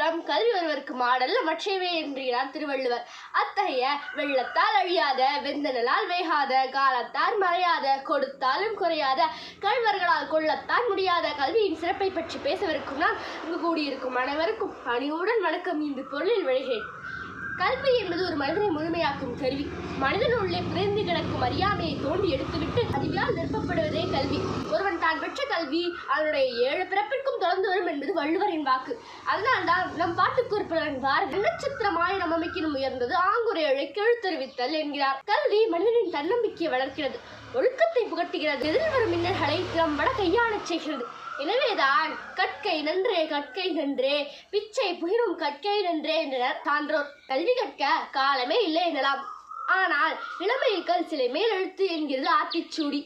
திருக்குறளிடம் கல்வி ஒருவருக்கு மாடல்ல மற்றவே என்கிறார் திருவள்ளுவர். அத்தகைய வெள்ளத்தால் அழியாத வெந்தனலால் வேகாத காலத்தால் மறையாத கொடுத்தாலும் குறையாத கல்வர்களால் கொள்ளத்தான் முடியாத கல்வியின் சிறப்பை பற்றி பேசவிருக்கும் நான் இங்கு கூடியிருக்கும் அனைவருக்கும் பணிவுடன் வணக்கம். இந்த பொருளில் விழுகிறேன். கல்வி என்பது ஒரு மனிதனை முழுமையாக்கும் கருவி. மனிதன் உள்ளே பிறந்து கிடக்கும் அறியாமையை தோண்டி எடுத்துவிட்டு அறிவியால் நிரப்பப்படுவதே கல்வி. கல்வி அதனுடைய ஏழு பிறப்பிற்கும் தொடர்ந்து வரும் என்பது வள்ளுவரின் வாக்கு. அதனால்தான் நம் பாட்டுக்கு ஒரு நட்சத்திரமாய் நம் அமைக்கினும் உயர்ந்தது ஆங்குரையழை கெழுத்தறிவித்தல் என்கிறார். கல்வி மனிதனின் தன்னம்பிக்கையை வளர்க்கிறது ஒழுக்கத்தை புகட்டுகிறது எதிரில் வரும் மின்னல்களை திறம்பட கையாளச் செய்கிறது. எனவேதான் கற்கை நன்றே கற்கை நன்றே பிச்சை புகிரும் கற்கை நன்றே என்றனர் சான்றோர் கல்வி கற்க காலமே இல்லை எனலாம். ஆனால் இளமையில் கல் சிலை மேலெழுத்து என்கிறது ஆத்திச்சூடி.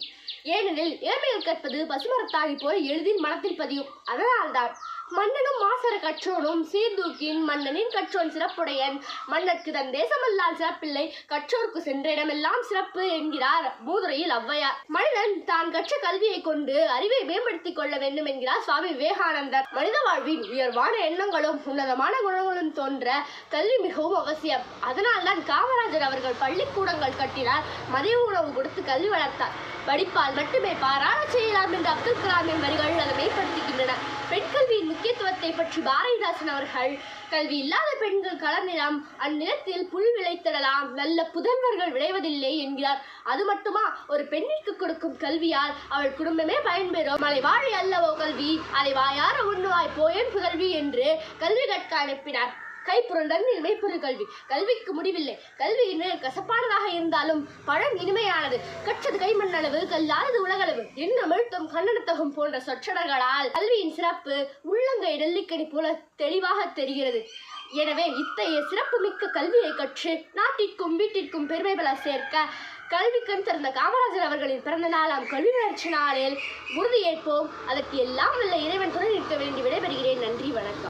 ஏனெனில் இளமையில் கற்பது பசுமரத்தாகி போல எளிதில் மனத்தில் பதியும். அதனால்தான் மன்னனும் மாசர கற்றோனும் சீர்தூக்கின் மன்னனின் கற்றோன் சிறப்புடையன். மன்னர்க்கு தன் தேசமல்லால் சிறப்பில்லை. கற்றோர்க்கு சென்ற இடமெல்லாம் சிறப்பு என்கிறார் மூதுரையில் ஔவையார். மனிதன் தான் கற்ற கல்வியை கொண்டு அறிவை மேம்படுத்திக் கொள்ள வேண்டும் என்கிறார் சுவாமி விவேகானந்தர். மனித வாழ்வின் உயர்வான எண்ணங்களும் உன்னதமான குணங்களும் தோன்ற கல்வி மிகவும் அவசியம். அதனால்தான் காமராஜர் அவர்கள் பள்ளிக்கூடங்கள் கட்டினார். மதிய உணவு கொடுத்து கல்வி வளர்த்தார். படிப்பால் மட்டுமே பாராள செய்யலாம் என்று அப்துல் கலாமின் வரிகள் அதை மேம்படுத்துகின்றன. பெண் கல்வியின் முக்கியத்துவத்தை பற்றி பாரதிதாசன் அவர்கள் கல்வி இல்லாத பெண்கள் கலர்நிலம் அந்நிலத்தில் புல் விளைத்திடலாம் நல்ல புதல்வர்கள் விளைவதில்லை என்கிறார். அது மட்டுமா? ஒரு பெண்ணிற்கு கொடுக்கும் கல்வியால் அவள் குடும்பமே பயன்பெறும். அலைவாழை அல்லவோ கல்வி அதை வாயார உண்ணுவாய் போயேன் புதல்வி என்று கல்வி கற்க அனுப்பினார். கைப்புரண்டன் மெய்ப்பொருள் கல்வி. கல்விக்கு முடிவில்லை. கல்வி இன்னும் கசப்பானதாக இருந்தாலும் பழம் இனிமையானது. கற்றது கைமண்ணளவு கல்லாதது உலகளவு. என்ன அழுத்தம் கண்ணனத்தகம் போன்ற சொற்றொடர்களால் கல்வியின் சிறப்பு உள்ளங்கை நெல்லிக்கனி போல தெளிவாக தெரிகிறது. எனவே இத்தகைய சிறப்பு மிக்க கல்வியை கற்று நாட்டிற்கும் வீட்டிற்கும் பெருமை பல சேர்க்க கல்விக்கண் திறந்த காமராஜர் அவர்களின் பிறந்த நாளாம் கல்வி வளர்ச்சி நாளில் உறுதியேற்போம். அதற்கு எல்லாம் உள்ள இறைவன் துணை நிற்க வேண்டி விடைபெறுகிறேன். நன்றி வணக்கம்.